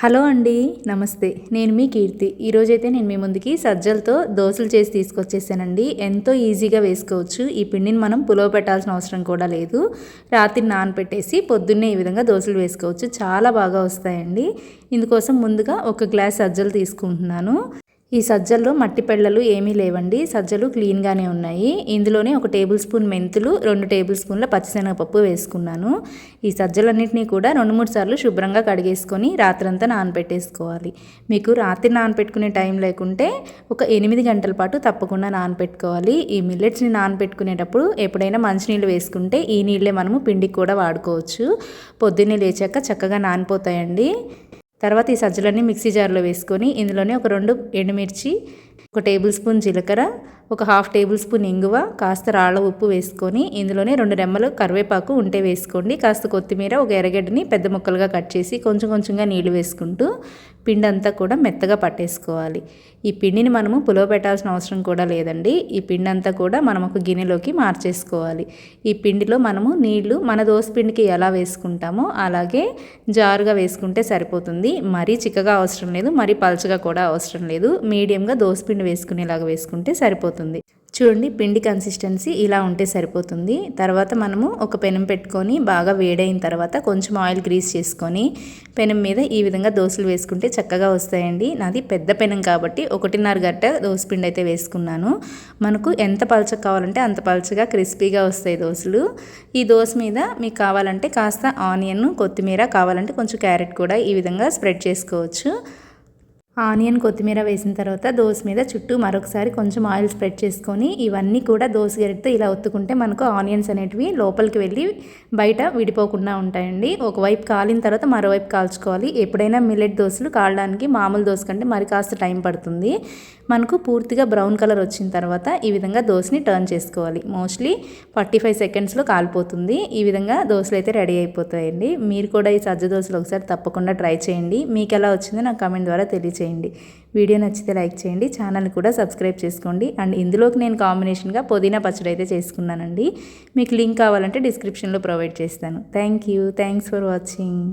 Hello అండి నమస్తే. నేను మీ కీర్తి. ఈరోజైతే నేను మీ ముందుకి సజ్జలతో దోశలు చేసి తీసుకొచ్చేసానండి. ఎంతో ఈజీగా వేసుకోవచ్చు. ఈ పిండిని మనం పులవ పెట్టాల్సిన అవసరం కూడా లేదు. రాత్రి నానపెట్టేసి పొద్దున్నే ఈ విధంగా దోశలు వేసుకోవచ్చు. చాలా బాగా వస్తాయండి. ఇందుకోసం ముందుగా ఒక గ్లాస్ సజ్జలు తీసుకుంటున్నాను. ఈ సజ్జల్లో మట్టి పెళ్ళలు ఏమీ లేవండి. సజ్జలు క్లీన్గానే ఉన్నాయి. ఇందులోనే ఒక టేబుల్ స్పూన్ మెంతులు రెండు టేబుల్ స్పూన్ల పచ్చిశనగపప్పు వేసుకున్నాను. ఈ సజ్జలన్నింటినీ కూడా రెండు మూడు సార్లు శుభ్రంగా కడిగేసుకొని రాత్రంతా నానపెట్టేసుకోవాలి మీకు రాత్రి నానపెట్టుకునే టైం లేకుంటే ఒక ఎనిమిది గంటల పాటు తప్పకుండా నానపెట్టుకోవాలి ఈ మిల్లెట్స్ని నానపెట్టుకునేటప్పుడు ఎప్పుడైనా మంచినీళ్ళు వేసుకుంటే ఈ నీళ్ళే మనము పిండికి కూడా వాడుకోవచ్చు. పొద్దున్నే లేచాక చక్కగా నానిపోతాయండి. తర్వాత ఈ సజ్జలన్నీ మిక్సీ జార్లో వేసుకొని ఇందులోనే ఒక రెండు ఎండుమిర్చి ఒక టేబుల్ స్పూన్ జీలకర్ర ఒక హాఫ్ టేబుల్ స్పూన్ ఇంగువ కాస్త రాళ్ళ ఉప్పు వేసుకొని ఇందులోనే రెండు రెమ్మలు కరివేపాకు ఉంటే వేసుకోండి. కాస్త కొత్తిమీర ఒక ఎర్రగడ్డని పెద్ద ముక్కలుగా కట్ చేసి కొంచెం కొంచెంగా నీళ్ళు వేసుకుంటూ పిండి అంతా కూడా మెత్తగా పట్టేసుకోవాలి. ఈ పిండిని మనము పులవ పెట్టాల్సిన అవసరం కూడా లేదండి. ఈ పిండి అంతా కూడా మనం ఒక గిన్నెలోకి మార్చేసుకోవాలి. ఈ పిండిలో మనము నీళ్ళు మన దోశ పిండికి ఎలా వేసుకుంటామో అలాగే జారుగా వేసుకుంటే సరిపోతుంది. మరీ చిక్కగా అవసరం లేదు మరీ పలచగా కూడా అవసరం లేదు. మీడియంగా దోశ పిండి వేసుకునేలాగా వేసుకుంటే సరిపోతుంది. చూడండి పిండి కన్సిస్టెన్సీ ఇలా ఉంటే సరిపోతుంది. తర్వాత మనము ఒక పెనం పెట్టుకొని బాగా వేడైన తర్వాత కొంచెం ఆయిల్ గ్రీస్ చేసుకొని పెనం మీద ఈ విధంగా దోశలు వేసుకుంటే చక్కగా వస్తాయండి. నాది పెద్ద పెనం కాబట్టి ఒకటిన్నర గట్ట పిండి అయితే వేసుకున్నాను. మనకు ఎంత పలచ కావాలంటే అంత పలచగా క్రిస్పీగా వస్తాయి దోశలు. ఈ దోశ మీద మీకు కావాలంటే కాస్త ఆనియన్ కొత్తిమీర కావాలంటే కొంచెం క్యారెట్ కూడా ఈ విధంగా స్ప్రెడ్ చేసుకోవచ్చు. ఆనియన్ కొత్తిమీర వేసిన తర్వాత దోశ మీద చుట్టూ మరొకసారి కొంచెం ఆయిల్ స్ప్రెడ్ చేసుకొని ఇవన్నీ కూడా దోశ గరిటతో ఇలా ఒత్తుకుంటే మనకు ఆనియన్స్ అనేటివి లోపలికి వెళ్ళి బయట విడిపోకుండా ఉంటాయండి. ఒకవైపు కాలిన తర్వాత మరోవైపు కాల్చుకోవాలి. ఎప్పుడైనా మిల్లెట్ దోశలు కాలడానికి మామూలు దోశ కంటే మరి కాస్త టైం పడుతుంది. మనకు పూర్తిగా బ్రౌన్ కలర్ వచ్చిన తర్వాత ఈ విధంగా దోశని టర్న్ చేసుకోవాలి. మోస్ట్లీ ఫార్టీ ఫైవ్ సెకండ్స్లో కాలిపోతుంది. ఈ విధంగా దోశలు అయితే రెడీ అయిపోతాయండి. మీరు కూడా ఈ సజ్జ దోశలు ఒకసారి తప్పకుండా ట్రై చేయండి. మీకు ఎలా వచ్చిందో నాకు కామెంట్ ద్వారా తెలియచేయండి. వీడియో నచ్చితే లైక్ చేయండి ఛానల్ కూడా సబ్స్క్రైబ్ చేసుకోండి. అండ్ ఇందులోకి నేను కాంబినేషన్గా పుదీనా పచ్చడి అయితే చేసుకున్నానండి. మీకు లింక్ కావాలంటే డిస్క్రిప్షన్లో ప్రొవైడ్ చేస్తాను. Thank you thanks for watching.